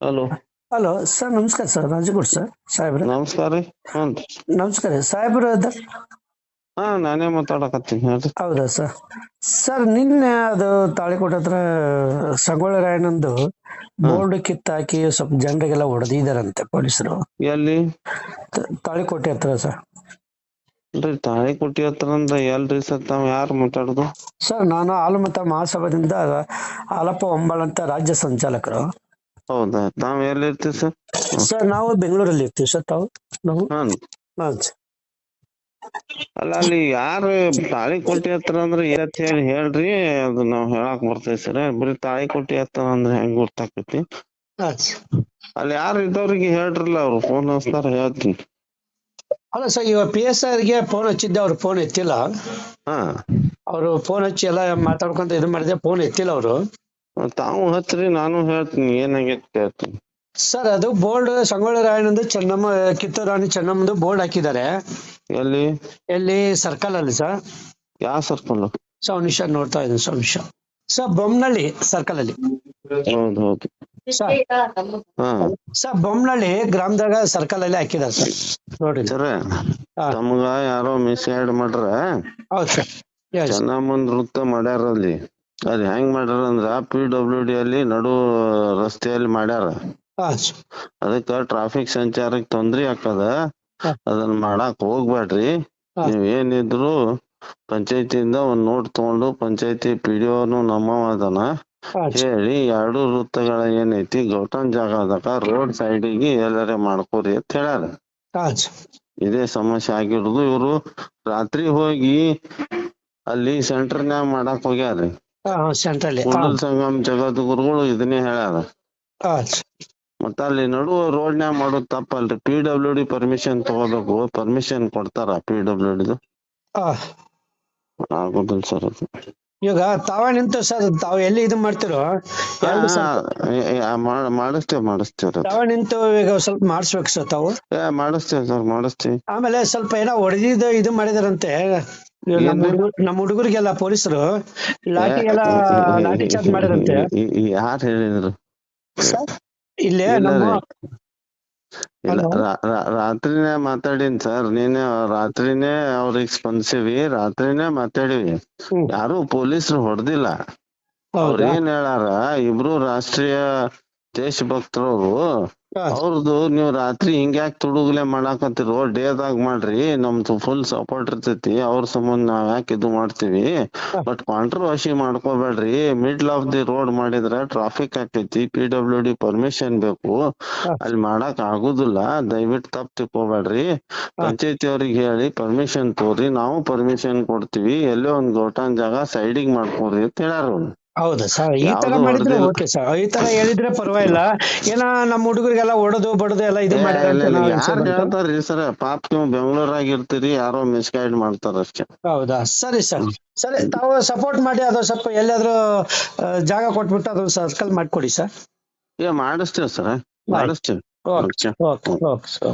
Hello. Hello sir ನಮಸ್ಕಾರ sir Rajkot sir ಸಾಹೇಬ್ರ. ನಮಸ್ಕಾರ ರೀ ಹ್ಞೂ ನಮಸ್ಕಾರ ಸಾಹೇಬ್ರ ಹಾ ನಾನೇ ಮಾತಾಡಕತ್ತೀನಿ ಹೇಳ್ರಿ. ಹೌದಾ ಸರ್? ಸರ್ ನಿನ್ನೆ ಅದು ತಾಳಿಕೋಟ ಹತ್ರ ಸಂಗೊಳ್ಳಿ ರಾಯಣ್ಣಂದು ಬೋರ್ಡ್ ಕಿತ್ತಾಕಿ ಸ್ವಲ್ಪ ಜನರಿಗೆಲ್ಲ ಹೊಡೆದಿದಾರಂತೆ ಪೊಲೀಸರು. ಎಲ್ಲಿ? ತಾಳಿಕೋಟೆ ಹತ್ರ ಸರ್. ರೀ ತಾಳಿಕೋಟಿ ಹತ್ರ ಅಂದ್ರೆ ಎಲ್ರಿ ಸರ್ ತಾವ್ ಯಾರು ಮಾತಾಡುದು? ಸರ್ ನಾನು ಆಲಮತ ಮಹಾಸಭಾದಿಂದ ಆಲಪ್ಪ ಒಂಬಾಳ್ ಅಂತ ರಾಜ್ಯ ಸಂಚಾಲಕರು. ಹೌದಾ? ತಾವ್ ಎಲ್ಲಿ ಇರ್ತೀವಿ ಸರ್? ಸರ್ ನಾವು ಬೆಂಗಳೂರಲ್ಲಿ ಇರ್ತೀವಿ ಸರ್ ತಾವು? ನಾವು? ಹಾಂ. ಸರ್. ಅಲ್ಲ ಅಲ್ಲಿ ಯಾರು ತಾಳಿ ಕೋಟಿ ಹತ್ರ ಅಂದ್ರೆ ಎತ್ ಹೇಳಿ ಹೇಳ್ರಿ ಅದು ನಾವ್ ಹೇಳಾಕ್ ಬರ್ತೈತಿ ಸರ್. ಬರೀ ತಾಳಿಕೋಟಿ ಹತ್ರ ಅಂದ್ರೆ ಹೆಂಗ್ ಗೊತ್ತಾಕತಿ ಹಾಂ ಸರ್. ಅಲ್ಲಿ ಯಾರು ಇದ್ದವ್ರಿಗೆ ಹೇಳ್ರಲ್ಲ ಅವ್ರು ಫೋನ್ ಹಚ್ತಾರ ಹೇಳ್ತೀನಿ. ಅಲ್ಲ ಸರ್ ಇವಾಗ ಪಿ ಎಸ್ ಆರ್ಗೆ ಫೋನ್ ಹಚ್ಚಿದ್ದೆ ಅವ್ರು ಫೋನ್ ಎತ್ತಿಲ್ಲ. ಹಾ. ಅವರು ಫೋನ್ ಹಚ್ಚಿ ಎಲ್ಲ ಮಾತಾಡ್ಕೊಂತ ಇದು ಮಾಡಿದೆ ಫೋನ್ ಎತ್ತಿಲ್ಲ ಅವರು. ತಾವು ಹಚ್ರಿ ನಾನು ಹೇಳ್ತೀನಿ ಏನಾಗೈತಿ ಸರ್ ಅದು ಬೋರ್ಡ್ ಸಂಗೊಳ್ಳಿ ರಾಯಣ್ಣಂದು ಚೆನ್ನಮ್ಮ ಕಿತ್ತೂರ್ ರಾಣಿ ಚೆನ್ನಮ್ಮದು ಬೋರ್ಡ್ ಹಾಕಿದ್ದಾರೆ. ಎಲ್ಲಿ? ಎಲ್ಲಿ? ಸರ್ಕಲ್ ಅಲ್ಲಿ ಸರ್. ಯಾವ ಸರ್ಕಲ್ ಸೊ ಒಂದ್ ನಿಮಿಷ ನೋಡ್ತಾ ಇದ್ದೀನಿ ಸೊ ನಿಮಿಷ ಸರ್ ಬೊಮ್ಮನಹಳ್ಳಿ ಸರ್ಕಲ್ ಅಲ್ಲಿ ಹೌದು ಹೌದು. ಸರ್. ಹಾ. ಸರ್ ಬೊಮ್ಮನಹಳ್ಳಿ ಗ್ರಾಮದಾಗ ಸರ್ಕಲ್ ಅಲ್ಲಿ ಹಾಕಿದ್ದಾರೆ ಸರ್. ನೋಡಿ ಸರ್. ತಮಗ ಯಾರೋ ಮಿಸ್ಗೈಡ್ ಮಾಡ್ರ ಹೌದು ಸರ್. ಸರ್. ಚೆನ್ನಮ್ಮನ್ ವೃತ್ತ ಮಾಡ್ಯಾರ ಅಲ್ಲಿ ಅದ್ ಹೆಂಗ್ ಮಾಡ್ಯಾರ ಅಂದ್ರ ಪಿ ಡಬ್ಲ್ಯೂ ಡಿ ಅಲ್ಲಿ ನಡು ರಸ್ತೆಯಲ್ಲಿ ಮಾಡ್ಯಾರ. ಅದಕ್ಕ ಟ್ರಾಫಿಕ್ ಸಂಚಾರಕ್ ತೊಂದ್ರೆ ಆಕ್ಕದ. ಅದನ್ನ ಮಾಡಾಕ್ ಹೋಗ್ಬ್ಯಾಡ್ರಿ. ನೀವ್ ಏನಿದ್ರು ಪಂಚಾಯತಿಯಿಂದ ಒಂದ್ ನೋಟ್ ತಗೊಂಡು ಪಂಚಾಯತಿ ಪಿ ಡಿ ನಮ್ಮವ ಅದನ. ಹೇಳಿ ಎರಡು ವೃತ್ತಗಳ ಏನೈತಿ ಗೌಟನ್ ಜಾಗದಾಗ ರೋಡ್ ಸೈಡಿಗೆ ಎಲ್ಲಾರೆ ಮಾಡ್ಕೋರಿ ಅಂತ ಹೇಳ್ಯಾರ. ಇದೇ ಸಮಸ್ಯೆ ಆಗಿರೋದು ಇವ್ರು ರಾತ್ರಿ ಹೋಗಿ ಅಲ್ಲಿ ಸೆಂಟರ್ನ್ಯಾಗ ಮಾಡಾಕ್ ಹೋಗ್ಯಾರ್ರಿ ಸೆಂಟ್ರಲ್ಲಿ ಕೂಡಲ್ ಸಂಗಮ್ ಜಗದ್ಗುರುಗಳು ಇದನ್ನೇ ಹೇಳ್ಯಾರ. ಮತ್ತ ಅಲ್ಲಿ ನಡು ರೋಡ್ನ್ಯಾಗ ಮಾಡೋದ್ ತಪ್ಪಲ್ರಿ ಪಿ ಡಬ್ಲ್ಯೂ ಡಿ ಪರ್ಮಿಷನ್ ತಗೋಬೇಕು. ಪರ್ಮಿಷನ್ ಕೊಡ್ತಾರ ಪಿ ಡಬ್ಲ್ಯೂ ಡಿ ಆಗೋದಿಲ್ಲ ಸರ್ ಅದು. ಇವಾಗ ತಾವ ನಿಂತ ಸರ್ ತಾವು ಎಲ್ಲಿ ಇದು ಮಾಡ್ತಿರೋ? ಮಾಡಿಸ್ತೇವ್ ಮಾಡಿಸ್ತೇವ್ ರೀ. ತಾವ ನಿಂತು ಈಗ ಸ್ವಲ್ಪ ಮಾಡಿಸ್ಬೇಕು ಸರ್ ತಾವು. ಮಾಡಿಸ್ತೇವ್ ಸರ್ ಮಾಡಿಸ್ತೀವಿ. ಆಮೇಲೆ ಸ್ವಲ್ಪ ಏನೋ ಹೊಡೆದಿದ್ದು ಇದು ಮಾಡಿದಾರಂತೆ. ನಮ್ಮ ಹುಡುಗರಿಗೆಲ್ಲ ಪೊಲೀಸರು ಲಾಠಿ ಎಲ್ಲ ಲಾಠಿ ಚಾರ್ಜ್ ಮಾಡಿರಂತೆ ಯಾರು ಹೇಳಿದ್ರು? ಇಲ್ಲೇ ನಮ್ಮ ರಾತ್ರಿನೇ ಮಾತಾಡಿನ್ ಸರ್. ನೀನೆ ರಾತ್ರಿನೇ ಅವ್ರಿಗೆ ಸ್ಪಂದಿಸಿವಿ ರಾತ್ರಿನೇ ಮಾತಾಡಿವಿ. ಯಾರು ಪೊಲೀಸರು ಹೊಡೆದಿಲ್ಲ. ಅವ್ರ ಏನ್ ಹೇಳಾರ ಇಬ್ರು ರಾಷ್ಟ್ರೀಯ ದೇಶಭಕ್ತರವ್ರು ಅವರು ಅವ್ರದ್ದು ನೀವ್ ರಾತ್ರಿ ಹಿಂಗ್ಯಾಕ್ ತುಡುಗ್ಲೆ ಡೇ ಡೇದಾಗ ಮಾಡ್ರಿ ನಮ್ದು ಫುಲ್ ಸಪೋರ್ಟ್ ಇರ್ತೈತಿ ಅವ್ರ ಸಂಬಂಧ ನಾವ್ ಯಾಕೆ ಇದು ಮಾಡ್ತೀವಿ. ಬಟ್ ಕಾಂಟ್ರವರ್ಸಿ ಮಾಡ್ಕೋಬೇಡ್ರಿ ಮಿಡ್ಲ್ ಆಫ್ ದಿ ರೋಡ್ ಮಾಡಿದ್ರ ಟ್ರಾಫಿಕ್ ಆಕೈತಿ ಪಿ ಡಬ್ಲ್ಯೂ ಡಿ ಪರ್ಮಿಷನ್ ಬೇಕು. ಅಲ್ಲಿ ಮಾಡಾಕ್ ಆಗುದಿಲ್ಲ ದಯವಿಟ್ಟು ತಪ್ಪ ತಿಳ್ಕೊಬೇಡ್ರಿ. ಪಂಚಾಯತಿ ಅವ್ರಿಗೆ ಹೇಳಿ ಪರ್ಮಿಷನ್ ತೋರಿ ನಾವು ಪರ್ಮಿಷನ್ ಕೊಡ್ತೀವಿ ಎಲ್ಲೋ ಒಂದ್ ಗೋಟಾನ್ ಜಾಗ ಸೈಡಿಗ್ ಮಾಡ್ಕೋರಿ ಅಂತ ಹೇಳ್ಯಾರ ಅವ್ರು. ಹೌದಾ? ಸರ್ ಈ ತರ ಮಾಡಿದ್ರೆ ಓಕೆ ಸರ್ ಈ ತರ ಹೇಳಿದ್ರೆ ಪರವಾಗಿಲ್ಲ. ಏನ ನಮ್ಮ ಹುಡುಗರಿಗೆಲ್ಲ ಹೊಡೆದು ಬಡದು ಎಲ್ಲ ಇದು ಮಾಡಿ. ಸರ್? ಪಾಪ ನೀವು ಬೆಂಗಳೂರ್ ಇರ್ತೀರಿ ಯಾರೋ ಮಿಸ್ಗೈಡ್ ಮಾಡ್ತಾರ ಅಷ್ಟೇ ಹೌದಾ? ಸರಿ ಸರ್. ಸರಿ ತಾವು ಸಪೋರ್ಟ್ ಮಾಡಿ ಅದು ಸ್ವಲ್ಪ ಎಲ್ಲಾದ್ರೂ ಜಾಗ ಕೊಟ್ಬಿಟ್ಟು ಅದೊಂದು ಸರ್ಕಲ್ ಮಾಡ್ಕೊಡಿ ಸರ್. ಏ ಮಾಡಿಸ್ತೇವೆ ಸರ್. ಮಾಡಿಸ್ತೇವೆ. Okay okay. ಓಕೆ